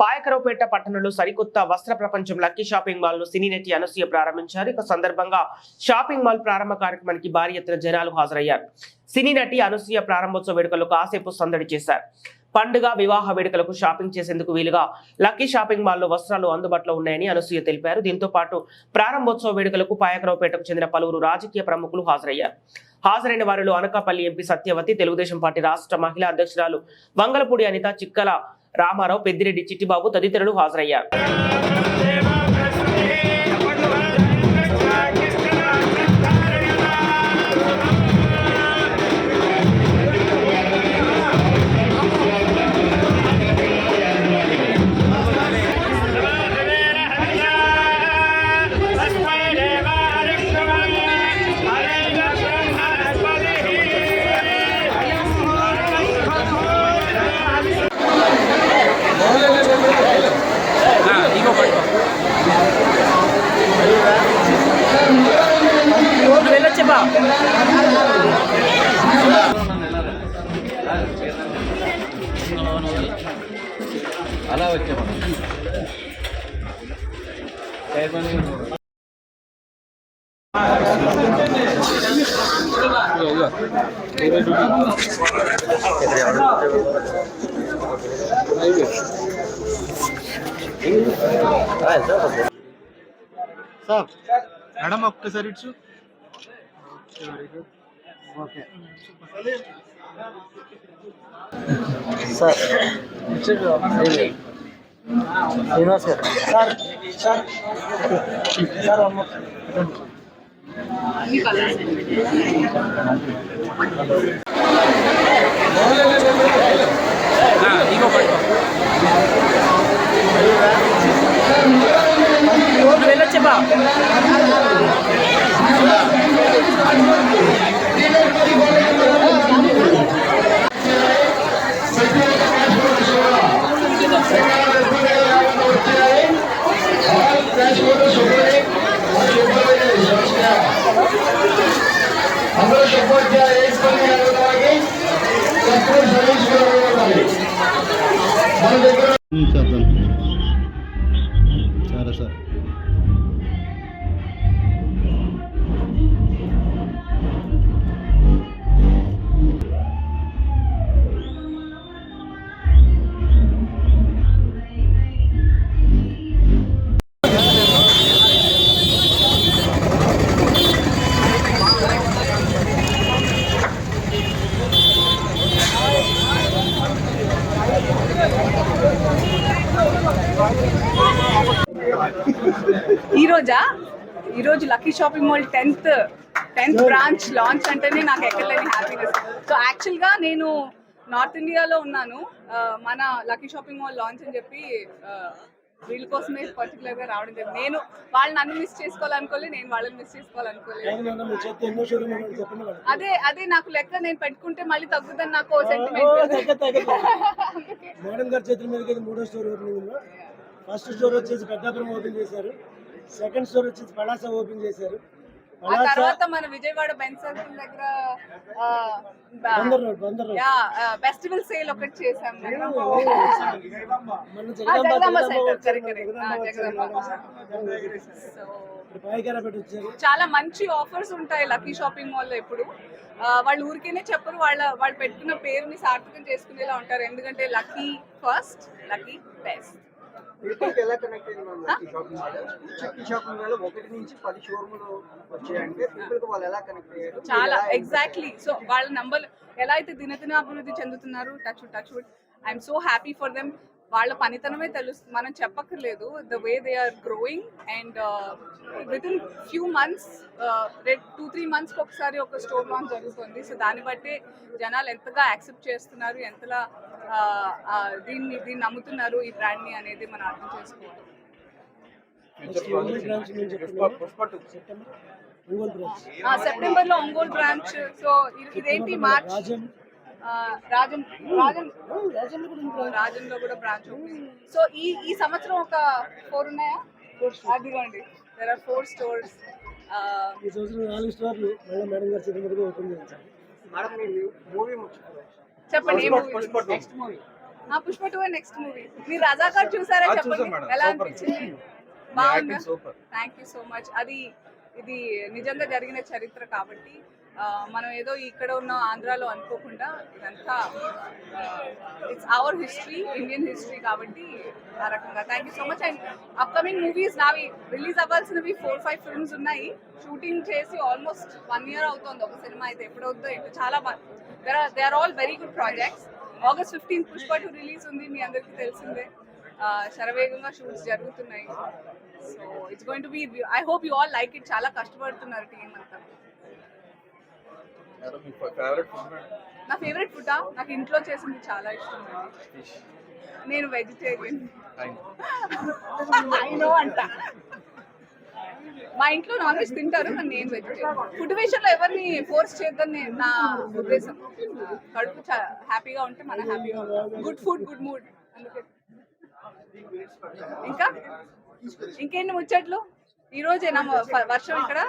పాయకరావుపేట పట్టణంలో సరికొత్త వస్త్ర ప్రపంచం లక్కీ షాపింగ్ మాల్ను సినీ నటి అనసూయ ప్రారంభించారు. ఇక సందర్భంగా షాపింగ్ మాల్ ప్రారంభ కార్యక్రమానికి భారీ ఎత్తున జనాలు హాజరయ్యారు. సినీ నటి అనసూయ ప్రారంభోత్సవ వేడుకలు కాసేపు సందడి చేశారు. పండుగ వివాహ వేడుకలకు షాపింగ్ చేసేందుకు వీలుగా లక్కీ షాపింగ్ మాల్లో వస్త్రాలు అందుబాటులో ఉన్నాయని అనసూయ తెలిపారు. దీంతో పాటు ప్రారంభోత్సవ వేడుకలకు పాయకరావుపేటకు చెందిన పలువురు రాజకీయ ప్రముఖులు హాజరయ్యారు. హాజరైన వారిలో అనకాపల్లి ఎంపీ సత్యవతి తెలుగుదేశం పార్టీ రాష్ట్ర మహిళా అధ్యక్షురాలు వంగలపూడి అనిత చిక్కల రామారావు పెద్దిరెడ్డి చిట్టిబాబు తదితరులు హాజరయ్యారు. సార్ మేడం ఒక్కసారి ఇచ్చు okay. Sir Srinivas garu sir sir sir. అమ్మ వెళ్ళొచ్చబ్బా అందరూ సరే సార్. ఈ రోజా? ఈ రోజు lucky shopping mall tenth tenth branch launch అంటేనే నాకు ఎక్కడలేని హ్యాపీనెస్ సో యాక్చువల్గా నేను నార్త్ ఇండియాలో ఉన్నాను. మన లక్కీ షాపింగ్ మాల్ లాంచ్ అని చెప్పి వీళ్ళ కోసమే పర్టికులర్గా రావడం జరిగింది. నేను వాళ్ళని నన్ను మిస్ చేసుకోవాలనుకోలే నేను వాళ్ళని మిస్ చేసుకోవాలనుకోలేదు. అదే అదే నాకు లెక్క నేను పెట్టుకుంటే మళ్ళీ తగ్గుదని నాకు సెంటిమెంట్ ఫస్ట్ స్టోర్ వచ్చేసి పెద్దాపురం ఓపెన్ చేశారు. సెకండ్ స్టోర్ వచ్చేసి పలాస ఓపెన్ చేశారు. ఆ తర్వాత మన విజయవాడ సర్కిల్ దగ్గర ఫెస్టివల్ సేల్ ఒకటి చేసాం ఇప్పుడు చాలా మంచి ఆఫర్స్ ఉంటాయి లక్కీ షాపింగ్ మాల్లో ఎప్పుడు ఆ, వాళ్ళు ఊరికేనే చెప్పరు వాళ్ళ వాళ్ళు పెట్టుకున్న పేరుని సార్థకం చేసుకునేలా ఉంటారు. ఎందుకంటే లక్కీ ఫస్ట్ లక్కీ బెస్ట్. వీటికి ఎలా కనెక్ట్ అయింది ma'am lucky shopping mall lucky shopping mall ఒకటి నుంచి పది షోరూములు వచ్చాయంటే పీపుల్కి వాళ్ళు ఎలా కనెక్ట్ అయ్యారు? చాలా ఎగ్జాక్ట్లీ సో వాళ్ళ నంబర్ ఎలా అయితే దినదిన అభివృద్ధి చెందుతున్నారు touch touch wood I'm so happy for them వాళ్ళ పనితనమే తెలుస్తుంది మనం చెప్పక్కర్లేదు. The way they are growing and with in few months two three మంత్స్కి ఒకసారి ఒక స్టోర్ లాంచ్ జరుగుతుంది. సో దాన్ని బట్టి జనాలు ఎంతగా యాక్సెప్ట్ చేస్తున్నారు ఎంతలా దీన్ని దీన్ని నమ్ముతున్నారు ఈ బ్రాండ్ని అనేది మనం అర్థం చేసుకోవాలి. సెప్టెంబర్ ఒంగోలు బ్రాంచ్ ఆ, సెప్టెంబర్లో ఒంగోలు బ్రాంచ్ సో ఇది- ఇదేంటి మార్చ్ రాజన్. రాజన్ రాజంలో కూడా ఉంది బ్రాంచ్ రాజన్లో కూడా బ్రాంచ్ సో ఈ ఈ సంవత్సరం ఒక ఫోర్ ఉన్నాయా? అదిగోండి. దెర్ ఆర్ ఫోర్ స్టోర్స్ ఈ సంవత్సరం నాలుగు స్టోర్లు. మళ్ళీ మేడం గారి ఓపెన్ చేయించారు మేడం మీ మూవీ చెప్పండి? నెక్స్ట్ మూవీ ఆ పుష్ప టూ నెక్స్ట్ మూవీ మీరు రజాకార్ చూసారా చెప్పండి. ఎలా. అనిపించింది? బాగుందా? థ్యాంక్ యూ సో మచ్ అది ఇది నిజంగా జరిగిన చరిత్ర కాబట్టి మనం ఏదో ఇక్కడ ఉన్న ఆంధ్రాలో అనుకోకుండా ఇదంతా it's our history Indian history కాబట్టి ఆ రకంగా. Thank you so much and upcoming movies నావి రిలీజ్ అవ్వాల్సినవి ఫోర్ ఫైవ్ ఫిల్మ్స్ ఉన్నాయి. షూటింగ్ చేసి ఆల్మోస్ట్ వన్ ఇయర్ అవుతుంది ఒక సినిమా అయితే. ఎప్పుడు అవుతుందో చాలా there are they are all very good projects August fifteenth Pushpa two release ఉంది మీ అందరికీ తెలిసిందే. శరవేగంగా షూట్స్ జరుగుతున్నాయి. So it's going to be I hope you all like it చాలా కష్టపడుతున్నారు టీం అంతా. నా ఫేవరెట్ ఫుడ్ నాకు ఇంట్లో చేసింది చాలా ఇష్టం నేను వెజిటేరియన్ నో అంట. మా ఇంట్లో నాన్ వెజ్ తింటారు కానీ నేను వెజిటేరియన్ ఫుడ్ విషయంలో ఎవరిని ఫోర్స్ చేద్దని నా ఉద్దేశం. కడుపు హ్యాపీగా ఉంటే మనం హ్యాపీగా ఉంటాం. గుడ్ ఫుడ్ గుడ్ మూడ్ అందుకే. ఇంకా? ఇంకేంటి ముచ్చట్లు? ఈ రోజేనా వర్షం ఇక్కడ?